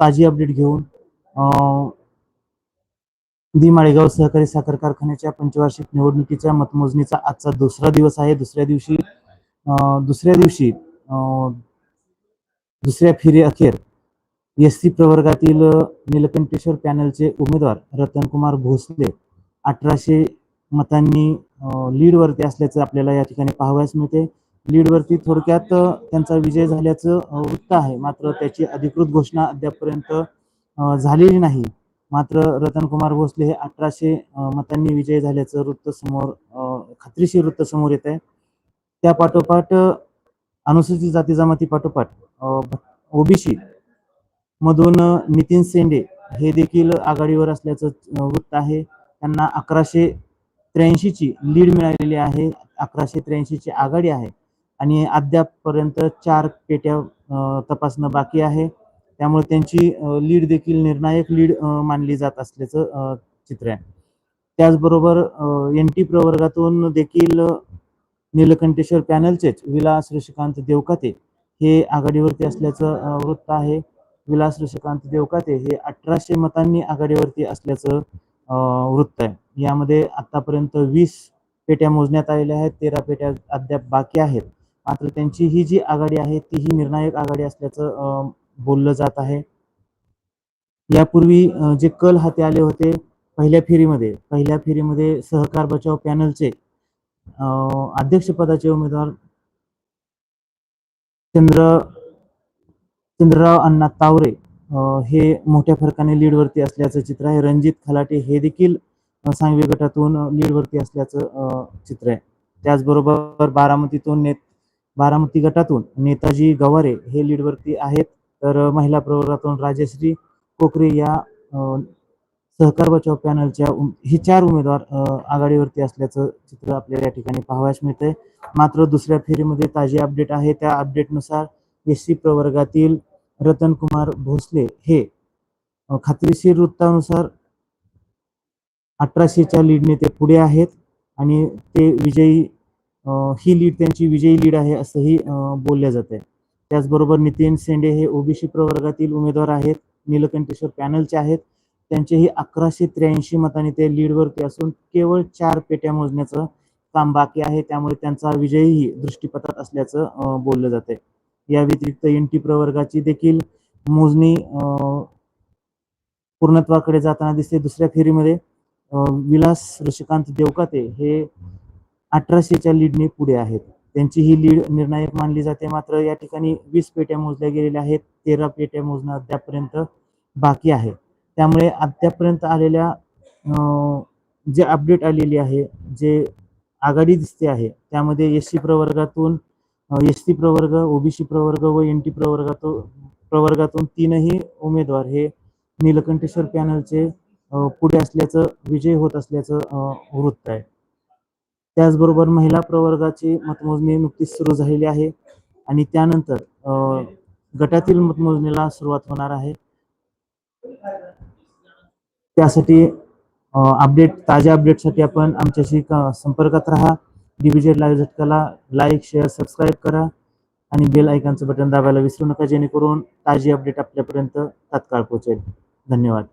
ताजी अपडेट घेऊन दी माळेगाव सहकारी साखर कारखान्याच्या पंचवार्षिक निवडणुकीच्या मतमोजणीचा आजचा दुसरा दिवस आहे. दुसऱ्या दिवशी दुसऱ्या दिवशी दुसऱ्या फेरी अखेर एस सी प्रवर्गातील निलकंठेश्वर नीलकंठेश्वर पॅनलचे उमेदवार रतनकुमार भोसले अठराशे मतांनी लीडवरती असल्याचं आपल्याला या ठिकाणी पाहावयास मिळते. लीडवरती थोडक्यात त्यांचा विजय झाल्याचं वृत्त आहे. मात्र त्याची अधिकृत घोषणा अद्यापपर्यंत झालेली नाही. मात्र रतनकुमार भोसले हे अठराशे मतांनी विजय झाल्याचं वृत्त समोर खात्रीशीर वृत्त समोर येत आहे. त्या पाठोपाठ अनुसूचित जाती जमाती पाठोपाठ ओबीसी मधून नितीन सेंडे हे देखील आघाडीवर असल्याचं वृत्त आहे. त्यांना अकराशे त्र्याऐंशीची लीड मिळालेली आहे. अकराशे त्र्याऐंशीची आघाडी आहे. आणि अद्यापपर्यंत चार पेट्या तपासणं बाकी आहे. त्यामुळे त्यांची लीड देखील निर्णायक लीड मानली जात असल्याचं चित्र आहे. त्याचबरोबर एन टी प्रवर्गातून देखील नीलकंठेश्वर पॅनलचेच विलास ऋषिकांत देवकाते हे आघाडीवरती असल्याचं वृत्त आहे. विलास ऋषिकांत देवकाते हे अठराशे मतांनी आघाडीवरती असल्याचं वृत्त आहे. यामध्ये आतापर्यंत वीस पेट्या मोजण्यात आलेल्या आहेत. तेरा पेट्या अद्याप बाकी आहेत. मात्र त्यांची ही जी आघाडी आहे ती ही निर्णायक आघाडी असल्याचं बोललं जात आहे. यापूर्वी जे कल हाती आले होते पहिल्या फेरीमध्ये पहिल्या फेरीमध्ये सहकार बचाव पॅनलचे अध्यक्षपदाचे उमेदवार चंद्र चंद्रराव अण्णा तावरे हे मोठ्या फरकाने लीडवरती असल्याचं चित्र आहे. रणजित खलाटे हे देखील सांगवी गटातून लीडवरती असल्याचं चित्र आहे. त्याचबरोबर बारामतीतून नेत बारामती गटातून नेताजी गवारे हे लीडवरती आहेत. तर महिला प्रवर्गातून राजश्री कोकरे या सहकार बचाव पॅनलच्या उम- हे चार उमेदवार आघाडीवरती असल्याचं चित्र आपल्याला या ठिकाणी पाहावयास मिळतंय. मात्र दुसऱ्या फेरीमध्ये ताजी अपडेट आहे. त्या अपडेटनुसार एस सी प्रवर्गातील रतनकुमार भोसले हे खात्रीशीर वृत्तानुसार अठराशेच्या लीडने ते पुढे आहेत. आणि ते विजयी ही लीड त्यांची विजयी लीड आहे असंही बोलले बोलल्या जात आहे त्याचबरोबर नितीन सेंडे हे ओबीसी प्रवर्गातील उमेदवार आहेत. नीलकंठेश्वर पॅनलचे आहेत. त्यांचेही अकराशे त्र्याऐंशी मतांनी ते लीडवरती असून केवळ चार पेट्या मोजण्याचं काम बाकी आहे. त्यामुळे त्यांचा विजयही दृष्टीपथात असल्याचं बोललं जात आहे या व्यतिरिक्त एन टी प्रवर्गाची देखील मोजणी अ, पूर्णत्वाकडे जाताना दिसते दुसऱ्या फेरीमध्ये. विलास ऋषिकांत देवकाते हे अठराशेच्या लीडने पुढे आहेत. त्यांची ही लीड निर्णायक मानली जाते. मात्र या ठिकाणी वीस पेट्या मोजल्या गेलेल्या आहेत. तेरा पेट्या मोजणं अद्यापपर्यंत बाकी आहे. त्यामुळे अद्यापर्यंत आलेल्या जे अपडेट आलेली आहे जे आघाडी दिसते आहे त्यामध्ये एस सी प्रवर्गातून एस टी प्रवर्ग ओबीसी प्रवर्ग व एन टी प्रवर्गातून प्रवर्गातून तीनही उमेदवार हे नीलकंठेश्वर पॅनलचे पुढे असल्याचं विजय होत असल्याचं वृत्त आहे. त्याचबरोबर महिला प्रवर्गाची मतमोजणी नुकतीच सुरू झालेली आहे. आणि त्यानंतर गटातील मतमोजणीला सुरुवात होणार आहे. त्यासाठी अपडेट ताज्या अपडेटसाठी आपण आमच्याशी संपर्कात राहा. डिव्हिजन लाईव्ह झटकाला लाईक शेअर सबस्क्राईब करा. आणि बेल आयकॉनचं बटन दाबायला विसरू नका जेणेकरून ताजी अपडेट आपल्यापर्यंत तात्काळ पोहोचेल. धन्यवाद.